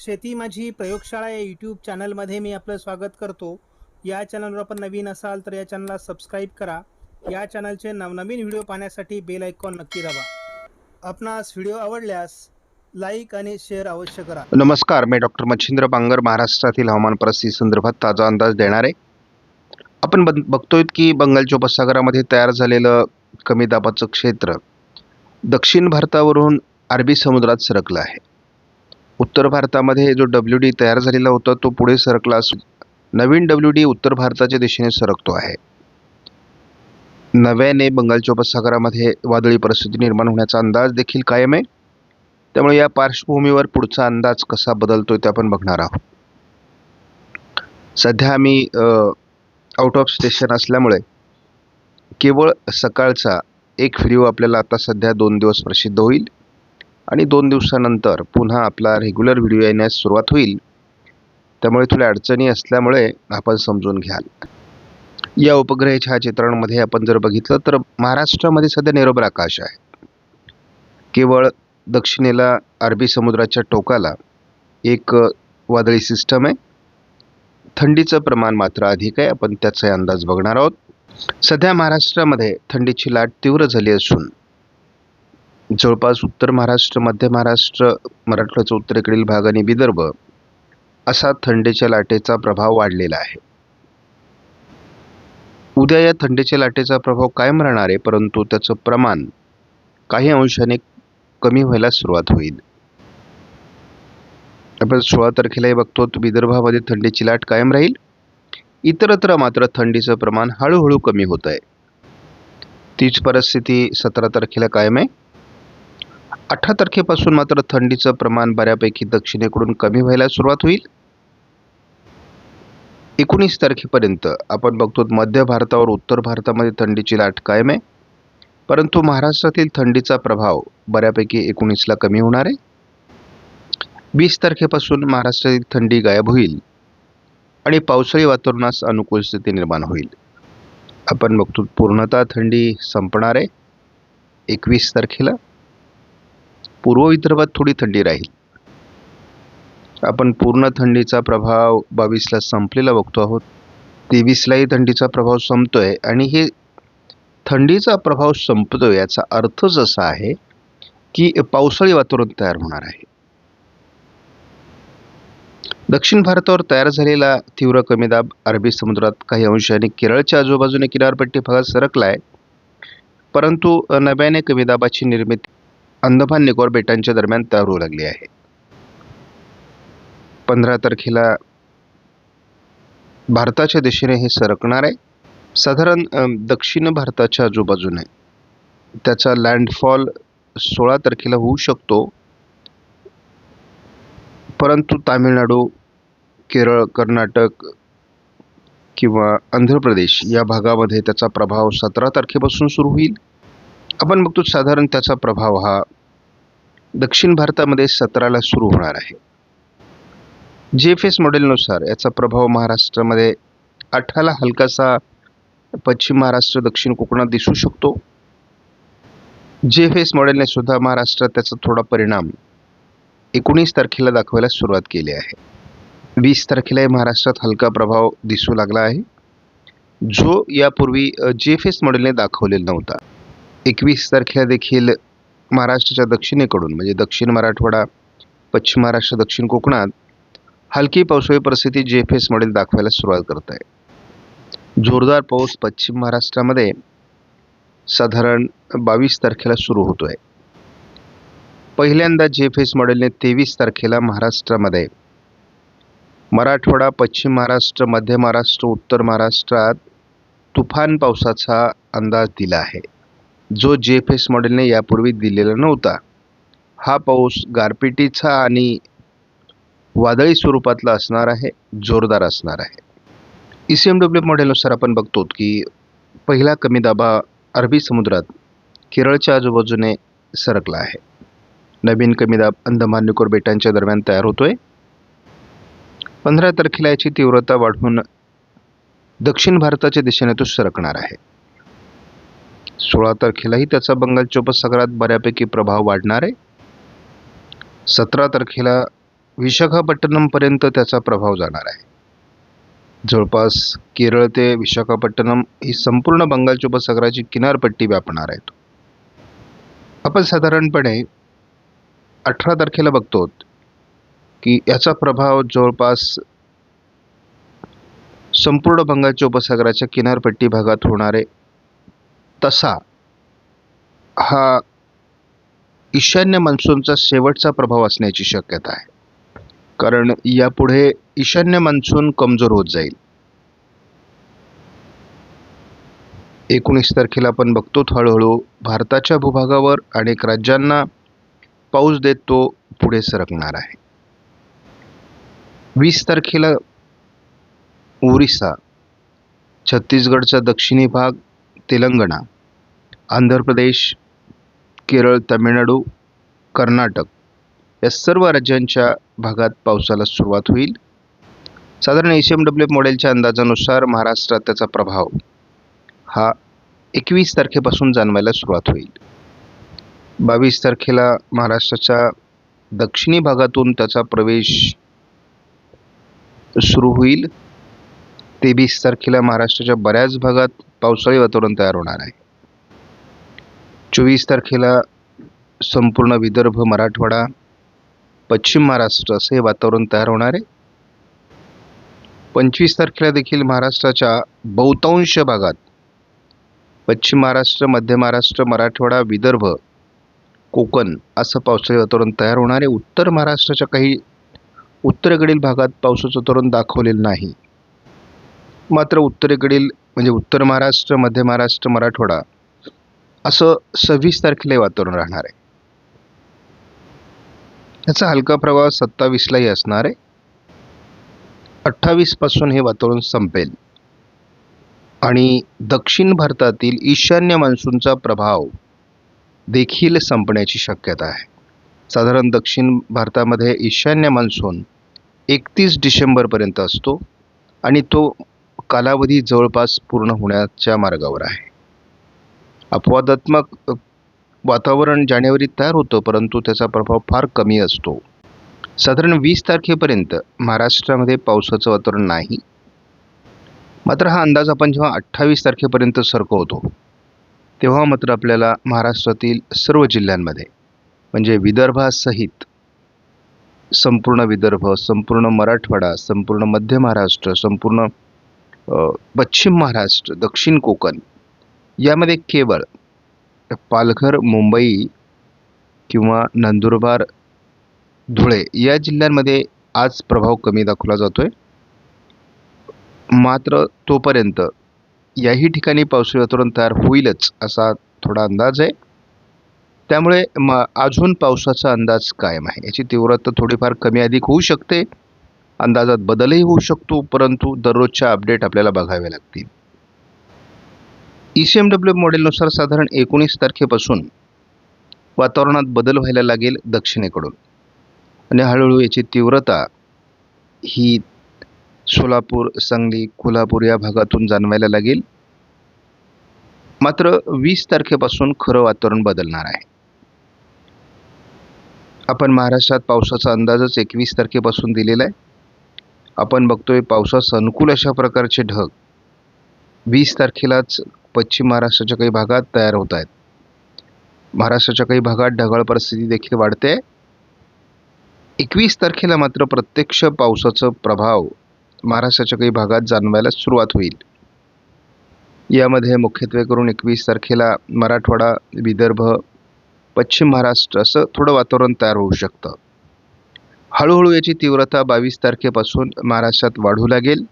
शेती माझी प्रयोगशाळा या यूट्यूब चॅनलमध्ये मी आपलं स्वागत करतो. या चॅनलवर आपण नवीन असाल तर या चॅनलला सबस्क्राईब करा. या चॅनलचे नवनवीन व्हिडिओ पाहण्यासाठी बेल आयकॉन नक्की दाबा. आपणास व्हिडिओ आवडल्यास लाईक आणि शेअर अवश्य करा. नमस्कार मी डॉक्टर मच्छिंद्र बांगर महाराष्ट्रातील हवामान परिस्थिती संदर्भात ताजा अंदाज देणार. आहे आपण बघतोय की बंगालच्या उपसागरामध्ये तयार झालेलं कमी दाबाचं क्षेत्र दक्षिण भारतावरून अरबी समुद्रात सरकलं आहे. उत्तर भारतामध्ये जो डब्ल्यू डी तयार झालेला होता तो पुढे सरकला असून नवीन डब्ल्यू डी उत्तर भारताच्या दिशेने सरकतो आहे. नव्याने बंगालच्या उपसागरामध्ये वादळी परिस्थिती निर्माण होण्याचा अंदाज देखील कायम आहे. त्यामुळे या पार्श्वभूमीवर पुढचा अंदाज कसा बदलतो ते आपण बघणार आहोत. सध्या आम्ही आउट ऑफ स्टेशन असल्यामुळे केवळ सकाळचा एक व्हिडिओ आपल्याला आता सध्या दोन दिवस प्रसिद्ध होईल. आणि दोन दिवसानंतर पुन्हा आपला रेग्युलर व्हिडिओ येण्यास सुरुवात होईल. त्यामुळे थोड्या अडचणी असल्यामुळे आपण समजून घ्याल. या उपग्रह छायाचित्रांमध्ये आपण जर बघितलं तर महाराष्ट्रामध्ये सध्या निरभ्र आकाश आहे. केवळ दक्षिणेला अरबी समुद्राच्या टोकाला एक वादळी सिस्टम आहे. थंडीचं प्रमाण मात्र अधिक आहे. आपण त्याचा अंदाज बघणार आहोत. सध्या महाराष्ट्रामध्ये थंडीची लाट तीव्र झाली असून जवळपास उत्तर महाराष्ट्र मध्य महाराष्ट्र मराठवाड्याचा उत्तरेकडील भाग आणि विदर्भ असा थंडीच्या लाटेचा प्रभाव वाढलेला आहे. उद्या या थंडीच्या लाटेचा प्रभाव कायम राहणार आहे? परंतु त्याचं प्रमाण काही अंशाने कमी व्हायला सुरुवात होईल. आपण सोळा तारखेलाही बघतो विदर्भामध्ये थंडीची लाट कायम राहील. इतरत्र मात्र थंडीचं प्रमाण हळूहळू कमी होत आहे. तीच परिस्थिती सतरा तारखेला कायम आहे. अठरा तारखेपासून मात्र थंडीचं प्रमाण बऱ्यापैकी दक्षिणेकडून कमी व्हायला सुरुवात होईल. एकोणीस तारखेपर्यंत आपण बघतो मध्य भारतावर उत्तर भारतामध्ये थंडीची लाट कायम आहे. परंतु महाराष्ट्रातील थंडीचा प्रभाव बऱ्यापैकी एकोणीसला कमी होणार आहे. वीस तारखेपासून महाराष्ट्रातील थंडी गायब होईल आणि पावसाळी वातावरणास अनुकूल स्थिती निर्माण होईल. आपण बघतो पूर्णतः थंडी संपणार आहे. एकवीस तारखेला. पूर्व विदर्भात थोडी थंडी राहील. आपण पूर्ण थंडीचा प्रभाव बावीसला संपलेला बघतो आहोत. तेवीसलाही थंडीचा प्रभाव संपतोय आणि हे थंडीचा प्रभाव संपतो याचा अर्थच असा आहे की पावसाळी वातावरण तयार होणार आहे. दक्षिण भारतावर तयार झालेला तीव्र कमी दाब अरबी समुद्रात काही अंशाने केरळच्या आजूबाजूने किनारपट्टी भागात सरकला आहे परंतु नव्याने कमी दाबाची निर्मिती अंदमान निकोबार बेटांच्या दरम्यान तयार होऊ लागली आहे. पंधरा तारखेला भारताच्या दिशेने हे सरकणार आहे. साधारण दक्षिण भारताच्या आजूबाजूने त्याचा लँडफॉल सोळा तारखेला होऊ शकतो. परंतु तामिळनाडू केरळ कर्नाटक किंवा आंध्र प्रदेश या भागामध्ये त्याचा प्रभाव सतरा तारखेपासून सुरू होईल. आपण बघतो साधारण त्याचा प्रभाव हा दक्षिण भारतामध्ये सतराला सुरू होणार आहे. जे एफ एस मॉडेलनुसार याचा प्रभाव महाराष्ट्रामध्ये अठराला हलकासा पश्चिम महाराष्ट्र दक्षिण कोकणात दिसू शकतो. जे एफ एस मॉडेलने सुद्धा महाराष्ट्रात त्याचा थोडा परिणाम एकोणीस तारखेला दाखवायला सुरुवात केली आहे. वीस तारखेलाही महाराष्ट्रात हलका प्रभाव दिसू लागला आहे. जो यापूर्वी जे एफ एस मॉडेलने दाखवलेला नव्हता. एकवीस तारखेला देखील महाराष्ट्राच्या दक्षिणेकडून म्हणजे दक्षिण मराठवाडा पश्चिम महाराष्ट्र दक्षिण कोकणात हलकी पावसाळी परिस्थिती जे एफ एस मॉडेल दाखवायला सुरुवात करत आहे. जोरदार पाऊस पश्चिम महाराष्ट्रामध्ये साधारण बावीस तारखेला सुरू होतो आहे पहिल्यांदा जे एफ एस मॉडेलने तेवीस तारखेला महाराष्ट्रामध्ये मराठवाडा पश्चिम महाराष्ट्र मध्य महाराष्ट्र उत्तर महाराष्ट्रात तुफान पावसाचा अंदाज दिला आहे. जो जे एफ एस मॉडेलने यापूर्वी दिलेला नव्हता. हा पाऊस गारपिटीचा आणि वादळी स्वरूपातला असणार आहे जोरदार असणार आहे. ई सी एम डब्ल्यू मॉडेलनुसार आपण बघतो की पहिला कमी दाबा अरबी समुद्रात केरळच्या आजूबाजूने सरकला आहे. नवीन कमी दाब अंदमान निकोर बेटांच्या दरम्यान तयार होतो आहे पंधरा तारखेला याची तीव्रता वाढून दक्षिण भारताच्या दिशेने तो सरकणार आहे. सोळा तारखेलाही त्याचा बंगालच्या उपसागरात बऱ्यापैकी प्रभाव वाढणार आहे. सतरा तारखेला विशाखापट्टणमपर्यंत त्याचा प्रभाव जाणार आहे. जवळपास केरळ ते विशाखापट्टणम ही संपूर्ण बंगालच्या उपसागराची किनारपट्टी व्यापणार आहे आपण साधारणपणे अठरा तारखेला बघतो की याचा प्रभाव जवळपास संपूर्ण बंगालच्या उपसागराच्या किनारपट्टी भागात होणारे तसा हा ईशान्य मान्सूनचा शेवटचा प्रभाव असण्याची शक्यता आहे. कारण यापुढे ईशान्य मान्सून कमजोर होत जाईल. एकोणीस तारखेला आपण बघतो हळूहळू भारताच्या भूभागावर अनेक राज्यांना पाऊस देत तो पुढे सरकणार आहे. वीस तारखेला ओरिसा छत्तीसगडचा दक्षिणी भाग तेलंगणा आंध्र प्रदेश केरळ तामिळनाडू कर्नाटक या सर्व राज्यांच्या भागात पावसाला सुरुवात होईल. साधारण एस एम डब्ल्यू मॉडेलच्या अंदाजानुसार महाराष्ट्रात त्याचा प्रभाव हा एकवीस तारखेपासून जाणवायला सुरुवात होईल. बावीस तारखेला महाराष्ट्राच्या दक्षिणी भागातून त्याचा प्रवेश सुरू होईल. तेवीस तारखेला महाराष्ट्राच्या बऱ्याच भागात पावसाळी वातावरण तयार होणार आहे. चोवीस तारखेला संपूर्ण विदर्भ मराठवाडा पश्चिम महाराष्ट्र असे वातावरण तयार होणार आहे. पंचवीस तारखेला देखील महाराष्ट्राच्या बहुतांश भागात पश्चिम महाराष्ट्र मध्य महाराष्ट्र मराठवाडा विदर्भ कोकण असं पावसाळी वातावरण तयार होणार आहे. उत्तर महाराष्ट्राच्या काही उत्तरेकडील भागात पावसाचं वातावरण दाखवलेलं नाही. मात्र उत्तरेकडील म्हणजे उत्तर महाराष्ट्र मध्य महाराष्ट्र मराठवाडा असं सव्वीस तारखेला वातावरण राहणार आहे. याचा हलका प्रभाव सत्तावीसलाही असणार आहे. अठ्ठावीसपासून हे वातावरण संपेल. आणि दक्षिण भारतातील ईशान्य मान्सूनचा प्रभाव देखील संपण्याची शक्यता आहे. साधारण दक्षिण भारतामध्ये ईशान्य मान्सून एकतीस डिसेंबरपर्यंत असतो आणि तो कालावधी जवळपास पूर्ण होण्याच्या मार्गावर आहे. अपवादात्मक वातावरण जानेवारीत तयार होतं परंतु त्याचा प्रभाव फार कमी असतो. साधारण वीस तारखेपर्यंत महाराष्ट्रामध्ये पावसाचं वातावरण नाही. मात्र हा अंदाज आपण जेव्हा अठ्ठावीस तारखेपर्यंत सरकवतो तेव्हा मात्र आपल्याला महाराष्ट्रातील सर्व जिल्ह्यांमध्ये म्हणजे विदर्भासहित संपूर्ण विदर्भ संपूर्ण मराठवाडा संपूर्ण मध्य महाराष्ट्र संपूर्ण पश्चिम महाराष्ट्र दक्षिण कोकण यामध्ये केवळ पालघर मुंबई किंवा नंदुरबार धुळे या जिल्ह्यांमध्ये आज प्रभाव कमी दाखवला जातो आहे मात्र तोपर्यंत याही ठिकाणी पावसाळी वातावरण तयार होईलच असा थोडा अंदाज आहे. त्यामुळे म अजून पावसाचा अंदाज कायम आहे. याची तीव्रता थोडीफार कमी अधिक होऊ शकते. अंदाजात बदलही होऊ शकतो परंतु दररोजच्या अपडेट आपल्याला बघावे लागतील. ई सी एम डब्ल्यू मॉडेलनुसार साधारण एकोणीस तारखेपासून वातावरणात बदल व्हायला लागेल दक्षिणेकडून. आणि हळूहळू याची तीव्रता ही सोलापूर सांगली कोल्हापूर या भागातून जाणवायला लागेल. मात्र वीस तारखेपासून खरं वातावरण बदलणार आहे. आपण महाराष्ट्रात पावसाचा अंदाजच एकवीस तारखेपासून दिलेला आहे. आपण बघतोय पावसास अनुकूल अशा प्रकारचे ढग. वीस तारखेलाच पश्चिम महाराष्ट्राच्या काही भागात तयार होत आहेत. महाराष्ट्राच्या काही भागात ढगाळ परिस्थिती देखील वाढते. एकवीस तारखेला मात्र प्रत्यक्ष पावसाचं प्रभाव महाराष्ट्राच्या काही भागात जाणवायला सुरुवात होईल. यामध्ये मुख्यत्वे करून एकवीस तारखेला मराठवाडा विदर्भ पश्चिम महाराष्ट्र असं थोडं वातावरण तयार होऊ शकतं. हळूहळू याची तीव्रता बावीस तारखेपासून महाराष्ट्रात वाढू लागेल.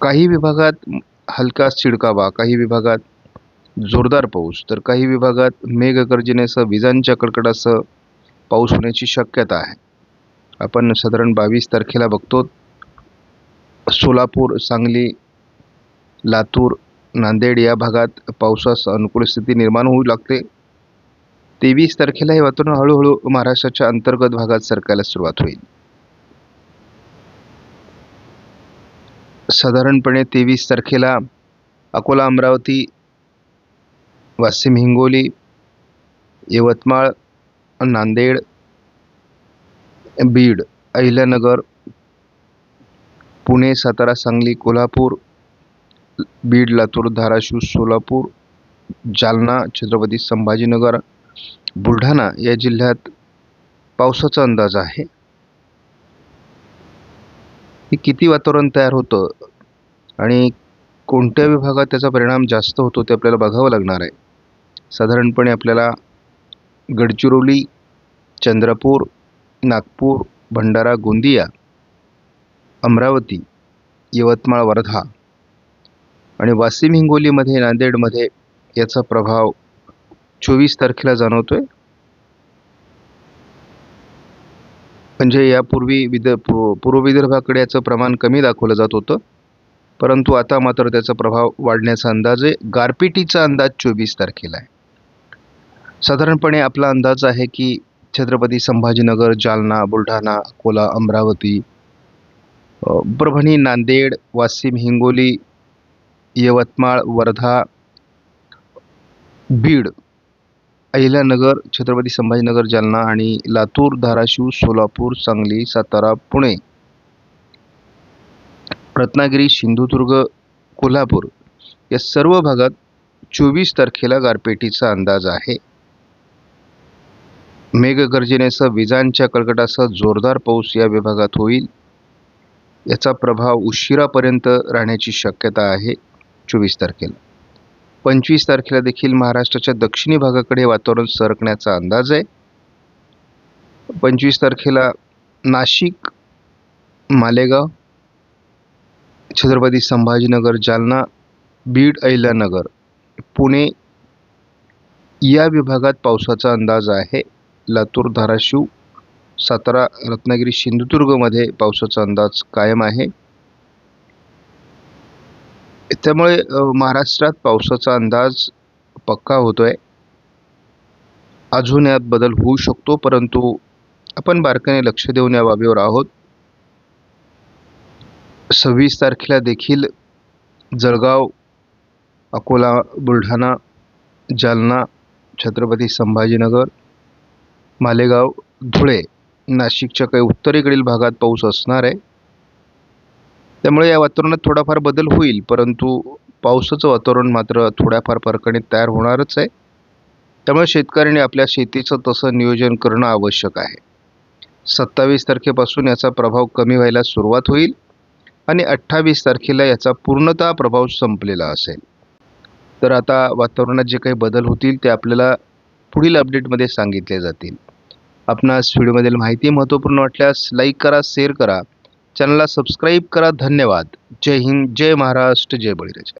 काही विभागात हलका चिडकावा काही विभागात जोरदार पाऊस तर काही विभागात मेघगर्जनेसह विजांच्या कडकडासह पाऊस होण्याची शक्यता आहे. आपण साधारण बावीस तारखेला बघतो. सोलापूर सांगली लातूर नांदेड या भागात पावसास अनुकूल स्थिती निर्माण होऊ लागते. तेवीस तारखेला हे वातावरण हळूहळू महाराष्ट्राच्या अंतर्गत भागात सरकायला सुरुवात होईल. साधारणपणे तेवीस तारखेला अकोला अमरावती वाशिम हिंगोली यवतमाळ नांदेड बीड अहिल्यानगर पुणे सातारा सांगली कोल्हापूर बीड लातूर धाराशिव सोलापूर जालना छत्रपती संभाजीनगर बुलढाणा या जिल्ह्यात पावसाचा अंदाज आहे. हे किती वातावरण तयार होतं? आणि कोणत्या विभागात त्याचा परिणाम जास्त होतो ते आपल्याला बघावं लागणार आहे. साधारणपणे आपल्याला गडचिरोली चंद्रपूर नागपूर भंडारा गोंदिया अमरावती यवतमाळ वर्धा आणि वाशिम हिंगोलीमध्ये नांदेडमध्ये याचा प्रभाव चोवीस तारखेला जाणवतो आहे म्हणजे यापूर्वी विद पू- पूर्व विदर्भाकडे याचं प्रमाण कमी दाखवलं जात होतं. परंतु आता मात्र त्याचा प्रभाव वाढण्याचा अंदाज आहे. गारपिटीचा अंदाज चोवीस तारखेला आहे. साधारणपणे आपला अंदाज आहे की छत्रपती संभाजीनगर जालना बुलढाणा अकोला अमरावती परभणी नांदेड वाशिम हिंगोली यवतमाळ वर्धा बीड अहिल्यानगर छत्रपती संभाजीनगर जालना आणि लातूर धाराशिव सोलापूर सांगली सातारा पुणे. रत्नागिरी सिंधुदुर्ग कोल्हापूर या सर्व भागात चोवीस तारखेला गारपेटीचा अंदाज आहे. मेघगर्जनेसह विजांच्या कडकडासह जोरदार पाऊस या विभागात होईल. याचा प्रभाव उशिरापर्यंत राहण्याची शक्यता आहे. चोवीस तारखेला. पंचवीस तारखेला देखील महाराष्ट्राच्या दक्षिणी भागाकडे वातावरण सरकण्याचा अंदाज आहे. पंचवीस तारखेला नाशिक मालेगाव छत्रपती संभाजीनगर जालना बीड अहिल्यानगर पुणे या विभागात पावसाचा अंदाज आहे. लातूर धाराशिव सातारा रत्नागिरी सिंधुदुर्गमध्ये पावसाचा अंदाज कायम आहे. त्यामुळे महाराष्ट्रात पावसाचा अंदाज पक्का होतो आहे अजून यात बदल होऊ शकतो परंतु आपण बारकाने लक्ष देऊन या बाबीवर आहोत. सव्वीस तारखेला देखील जळगाव अकोला बुलढाणा जालना छत्रपती संभाजीनगर मालेगाव धुळे नाशिकच्या काही उत्तरेकडील भागात पाऊस असणार आहे. त्यामुळे या वातावरणात थोडाफार बदल होईल परंतु पावसाचं वातावरण मात्र थोड्याफार फरकाने तयार होणारच आहे. त्यामुळे शेतकऱ्यांनी आपल्या शेतीचं तसं नियोजन करणं आवश्यक आहे. सत्तावीस तारखेपासून याचा प्रभाव कमी व्हायला सुरुवात होईल आणि अठ्ठावीस तारखेला याचा पूर्णतः प्रभाव संपलेला असेल. तर आता वातावरणात जे काही बदल होतील ते आपल्याला पुढील अपडेटमध्ये सांगितले जातील. आपणास व्हिडिओमधील माहिती महत्त्वपूर्ण वाटल्यास लाईक करा शेअर करा. चॅनलला सबस्क्राईब करा. धन्यवाद. जय हिंद. जय महाराष्ट्र. जय बळीराजा.